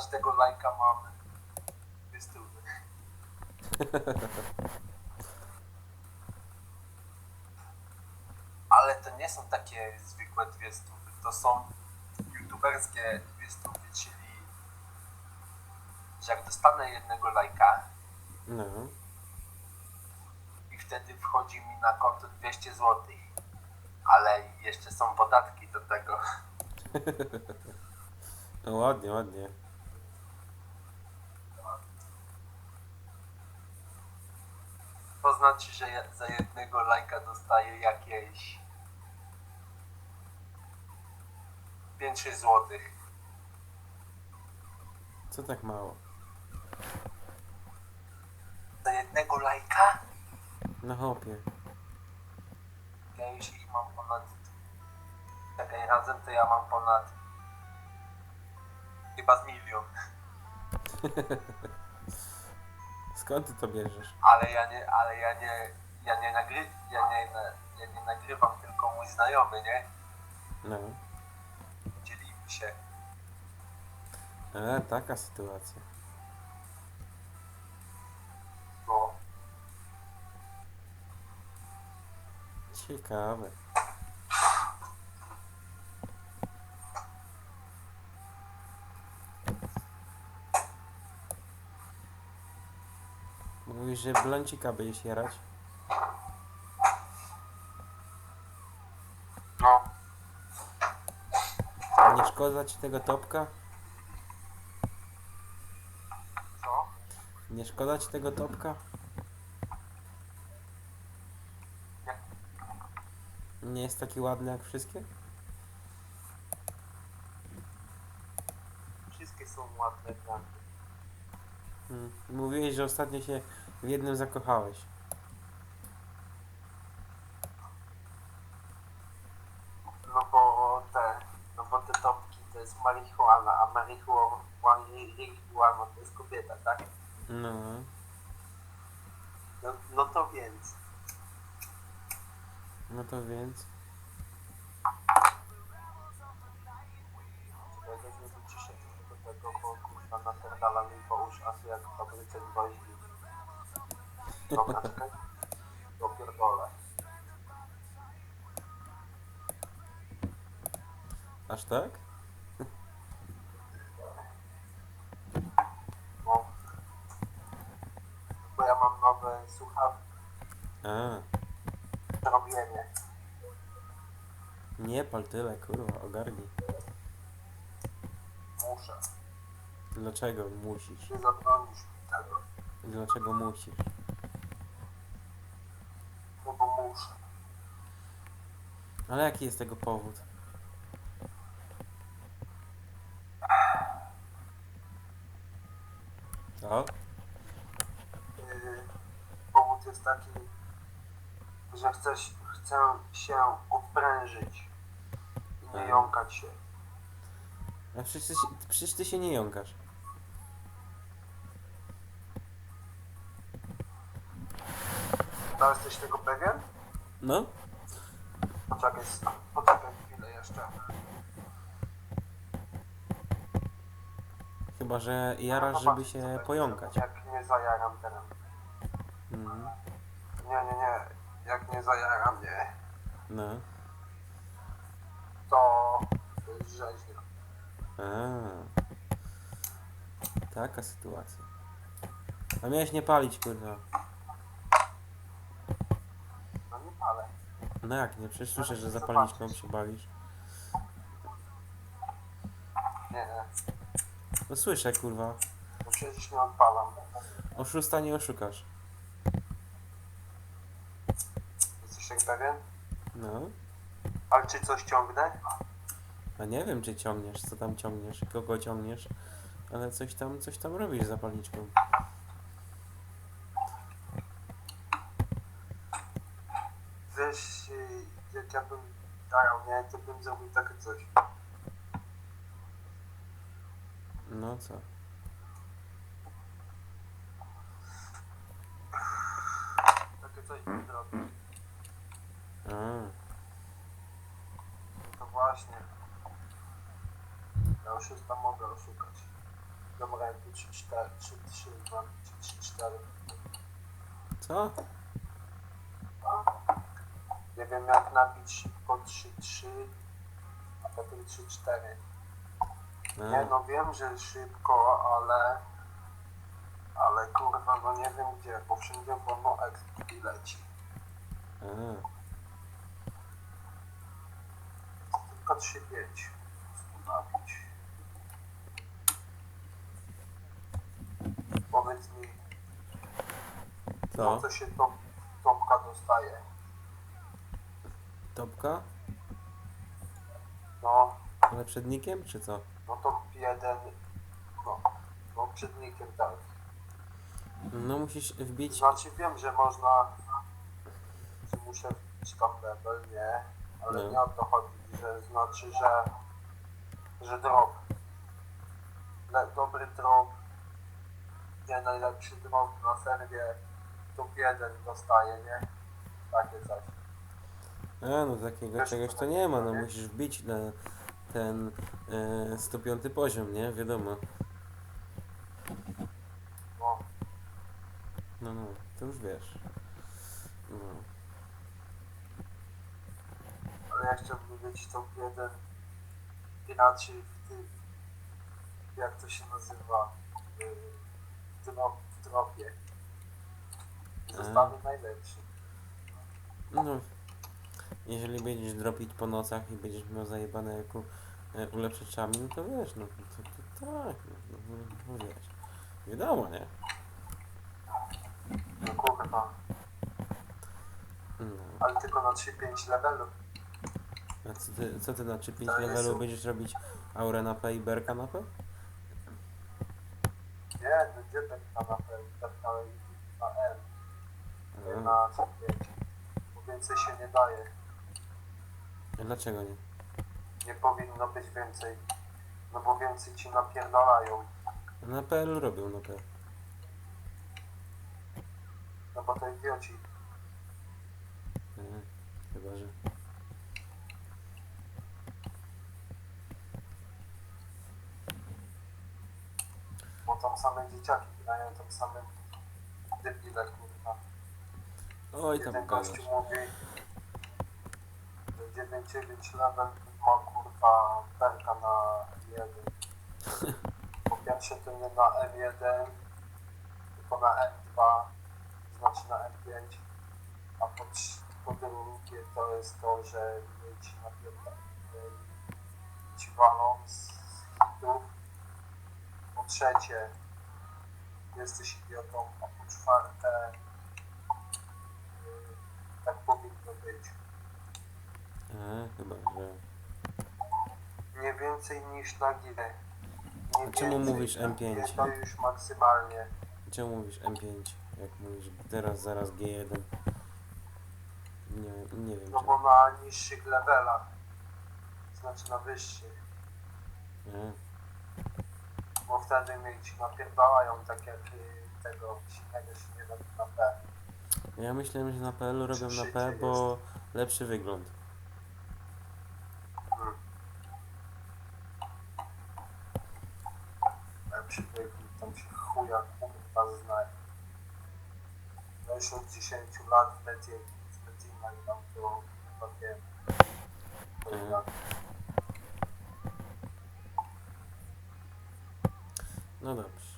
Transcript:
każdego lajka mam wystówy. Ale to nie są takie zwykłe dwie stówy, to są youtuberskie dwie stówy, czyli że jak dostanę jednego lajka No. i wtedy wchodzi mi na konto 200 zł. Ale jeszcze są podatki do tego. No ładnie, ładnie. To znaczy, że ja za jednego lajka dostaję jakieś 5-6 zł. Co tak mało? Za jednego lajka? No hopie. Ja już ich mam ponad. Czekaj, razem to ja mam ponad. Chyba z milion. Skąd ty to bierzesz? Ale ja nie, ale ja nie, ja nie nagry, ja nie, ja nie nagrywam, tylko mój znajomy, nie? No. Dzielimy się. E, taka sytuacja. No, Ciekawe. Mówisz, że blącika będziesz jarać? no. Nie szkoda ci tego topka? Co? Nie szkoda ci tego topka? Nie. Nie jest taki ładny jak wszystkie? Wszystkie są ładne dla mnie. Hmm. Mówiłeś, że ostatnio się w jednym zakochałeś. No bo te, no bo te topki to jest marihuana, a marihuana, to jest kobieta, tak? No. No, no to więc. No to więc. Ja nie wyciszę do tego, bo kurwa napierdala mi po uszach jak w fabryce gwoździ. Dobra, czekaj. Dopierdolę. Aż tak? No. Bo ja mam nowe słuchawki, A, robienie. nie pal tyle, kurwa, ogarnij. Muszę. Dlaczego musisz? Nie zabronisz mi tego. Dlaczego musisz? No. Ale jaki jest tego powód? Co? Yy, powód jest taki, że chcę, chcę się odprężyć i nie Aha. jąkać się. A przecież ty, się- przecież ty się nie jąkasz. To jesteś tego pewien? No? Poczekaj, poczekaj chwilę jeszcze. Chyba, że jarasz, żeby się pojąkać. Jak nie zajaram teraz. Mhm. Nie, nie, nie. Jak nie zajaram, nie. No. To, to jest rzeźnia. A. Taka sytuacja. A miałeś nie palić, kurwa. No nie palę. No jak nie? Przecież słyszę, że zapalniczką się bawisz. Nie, nie. No słyszę, kurwa. No przecież nie odpalam. Oszusta nie oszukasz. Jesteś tak pewien? No. Ale czy coś ciągnę? A nie wiem, czy ciągniesz, co tam ciągniesz, kogo ciągniesz, ale coś tam, coś tam robisz z zapalniczką. Wiesz, jak ja bym darał, nie? To bym zrobił takie coś. No co? Takie coś bym zrobił. A, No to właśnie. Ja oszusta mogę oszukać. do ręki 3, 4, 3, 3, 2, 3, 4. Co? Nie wiem jak nabić szybko 3, 3, a potem 3, 4. Nie no wiem, że szybko, ale ale kurwa no nie wiem gdzie, bo wszędzie wolno ekspert leci. a. Tylko 3, 5. nabić. Powiedz mi, Co? no co się top, topka dostaje? Topka? No, Ale przed nikiem, czy co? no top 1, no, no przednikiem tak. No musisz wbić... Znaczy wiem, że można, że muszę wbić tam level, nie? Ale No. nie o to chodzi, że znaczy, że, że drop. Le, dobry drop, nie najlepszy drop na serwie, top 1 dostaje, nie? Takie coś. A, no takiego czegoś to nie ma, no musisz wbić na ten e, 105 poziom, nie? Wiadomo. No, No, no, to już wiesz. No. ale ja chciałbym mieć top 1 inaczej w tym, jak to się nazywa, w, drop, w najlepszy. No, jeżeli będziesz dropić po nocach i będziesz miał zajebane jak u, e, ulepszaczami, no to wiesz, no to, to, tak, no, no, no wiesz. Wiadomo, nie? No kurwa, No. ale tylko na 3-5 levelu. A co ty, co ty na 3-5 To jest- levelu będziesz robić aurę na P i berka na P? Nie, no gdzie tak na na M, nie A, na C5. Bo więcej się nie daje. A dlaczego nie? Nie powinno być więcej. No bo więcej ci napierdalają. Na PL robią na P. No bo to idioci. Chyba, że... Bo tam same dzieciaki grają, tam same debile kurwa. Oj, tam Jeden gadasz. gościu mówi, że 9-9 level ma kurwa perka na M1. Po pierwsze to nie na M1, tylko na M2, znaczy na M5. A po, po drugie to jest to, że ci napierdala, ci walą z hitów. Po trzecie, jesteś idiotą, a po czwarte, tak powinno być. E, chyba, że... Nie więcej niż na G. Nie A czemu więcej. mówisz M5? To już maksymalnie. Czemu mówisz M5? Jak mówisz teraz, zaraz G1? Nie, nie wiem No czemu. bo na niższych levelach, znaczy na wyższych, E, bo wtedy mnie ci napierdalają tak jak y, tego silnego się nie da na P. Ja myślałem, że na PL robią na P, jest. bo lepszy wygląd. Hmm. Lepszy wygląd, tam chuja kurwa znaje. No już od 10 lat Metima gram, to chyba wiem. Ja- No dobrze.